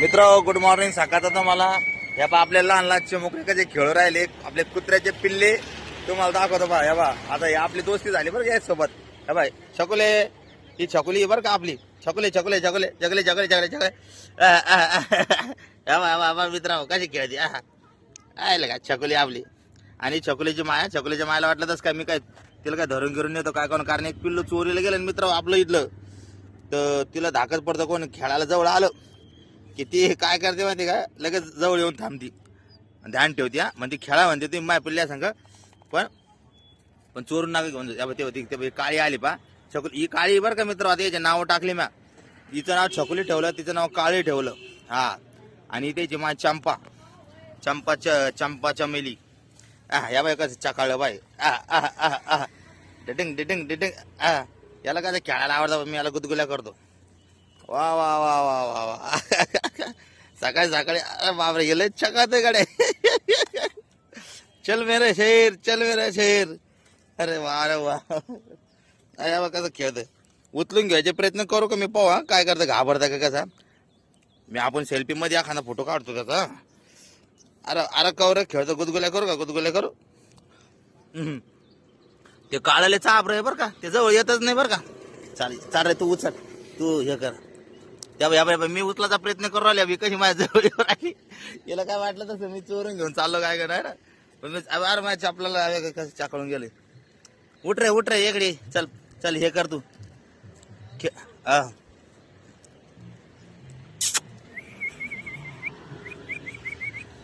मित्र good morning सकाळचा मला या बा आपल्या लहान लहान चिमुकले कसे खेळू राहिले आपले कुत्र्याचे पिल्ले. तुम्हाला दाखवतो बा या बा. आता हे आपली दोस्ती झाली बरं का सोबत या बाय छकुले. ही छकुली बरं का आपली? छकुले छकुले छकुले जगले जगले जगले जगले या बा बा, मित्र कशी खेळते? आहा. आहे का छकुली आपली. आणि छकुलीची माया छकुलीच्या मायाला वाटलं तसं काय मी काय तिला काय धरून घेऊन येतो काय कोण? कारण एक पिल्लू चोरीला गेलं आणि मित्र आपलं इथलं. तर तिला धाकत पडतं कोण? खेळायला जवळ आलं. की ती काय करते माहिती का? लगेच जवळ येऊन थांबती. ध्यान ठेवते हा. म्हणते खेळा म्हणते तुम्ही माय पिल्ल्या सांग. पण पण चोरून नका घेऊन जा ते होती ते काळी आली पा छकुली ही काळी बरं का मित्र? आता याचे नाव टाकले म्या. तिचं नाव छकुली ठेवलं तिचं नाव काळी ठेवलं. हा. आणि त्याची मा चंपा. चंपा च चंपा चमेली. आ या बाय कसं चकाळलं बाय आ डिटिंग डिटिंग डिटिंग याला काय खेळायला आवडतं मी याला गुदगुल्या करतो. वा वा वा वा वा वा. सकाळी सकाळी अरे बापरे गेले चकात गडे चल मेरे शेर चल मेरे शेर. अरे वा अरे वा. अरे बा कसं खेळतोय. उचलून घ्यायचे प्रयत्न करू का मी पाहू हा? काय करतं घाबरता का कसा? मी आपण सेल्फी मध्ये एखादा फोटो काढतो त्याचा. अरे अरे कवर खेळतो गुदगुल्या करू का गुदगुल्या करू? ते काढायला चाप रे बरं का. ते जवळ येतच नाही बरं का. चालेल चाल रे तू उचल. तू हे कर. त्या बाई, या बाई, मी उचलाचा प्रयत्न करू राहिल्या बी कशी माझ्या जवळ येऊ राहिली? याला काय वाटलं तसं मी चोरून घेऊन चाललो काय करणार पण मी अरे माझ्या आपल्याला कसं चाकळून गेले. उठ रे उठ रे इकडे चल चल हे कर तू. खे- हा.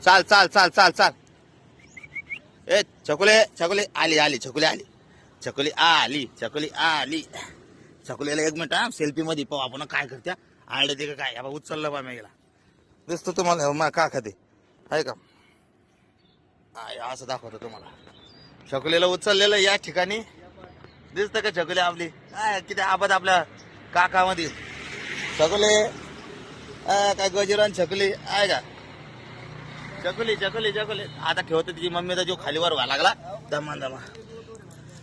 चाल चाल चाल चाल चाल. ए छकुले छकुले आली आली छकुले आली. छकुली आली छकुली आली. छकुलीला एक मिनिट हा सेल्फी मध्ये पाहू आपण काय करत्या. आले ते का काय? या बा, उचललं बा मी गेला दिसतो तुम्हाला मा का खाते? आहे का? असं दाखवतो तुम्हाला. छकुलीला उचललेलं या ठिकाणी. दिसतं का छकुली आपली? काय किती आबद आपल्या काकामध्ये. छकुले. काय गजिरान छकुली. आहे का? चकुली चकुली चकुली आता ठेवतो तिची मम्मीचा जो खालीवर व्हायला लागला. दमा दमा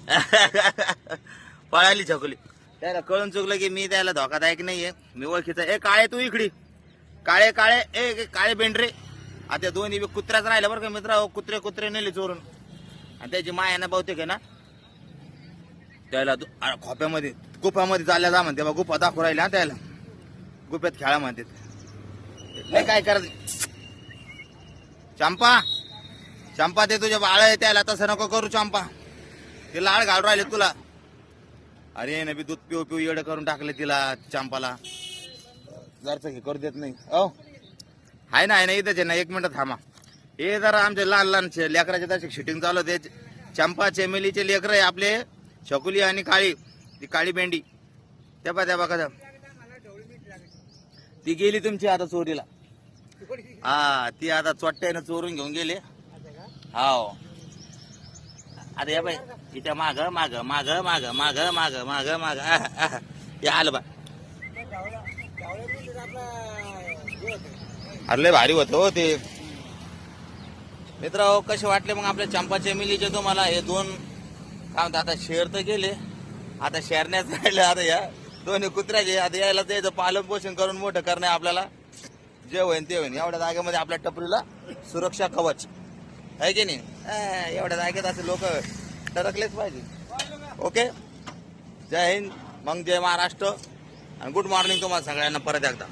पळाली छकुली. त्याला कळून चुकलं की मी त्याला धोकादायक नाहीये. मी ओळखीचा ए काळे तू इकडी. काळे काळे. ए काळे बेंडरे. आता दोन्ही बी कुत्र्याच राहिल्या बरं का मित्र? कुत्रे कुत्रे नेले चोरून. आणि त्याची मायानं बहुतेक आहे ना त्याला खोप्यामध्ये गुफामध्ये चालल्या जा म्हणते बा. गुफा दाखवू राहिल्या हा त्याला. गुफ्यात खेळा म्हणते. नाही काय करायचं चंपा चंपा ते तुझ्या बाळ आहे त्याला तसं नको करू चंपा. ते लाळ घालू राहिले तुला. अरे नबी दूध पिऊ पिऊ येडं करून टाकले तिला चंपाला. जरचं हे करू देत नाही. ओ हाय ना आहे ना इथंच आहे ना एक मिनिट थांबा. हे जरा आमचे लहान लहान शे- लेकराचे तसे शूटिंग चालू होते चंपा चेमेलीचे लेकर आहे आपले शकुली आणि काळी ती काळी बेंडी त्या बा त्या बा कसं ती गेली तुमची आता चोरीला. हा ती आता चोट्ट्यानं चोरून घेऊन गेले. हाव. अरे या बाई इथे माग माग माग माग माग माग माग माग. या आलं बा. अरे लय भारी होत हो ते. मित्र कसे वाटले मग आपल्या चंपा मिलीचे तुम्हाला? हे दोन काय म्हणतात आता शेर तर गेले. आता शेरण्याच राहिले आता या दोन्ही कुत्र्याचे आता यायला त्याचं पालन पोषण करून मोठं करणे आपल्याला. जे होईन ते होईन. एवढ्या जागेमध्ये आपल्या टपरीला सुरक्षा कवच. आहे की नाही? एवढ्या जागेत असे लोक टरकलेच पाहिजे. ओके? जय हिंद मग जय महाराष्ट्र. आणि गुड मॉर्निंग तुम्हाला सगळ्यांना परत एकदा.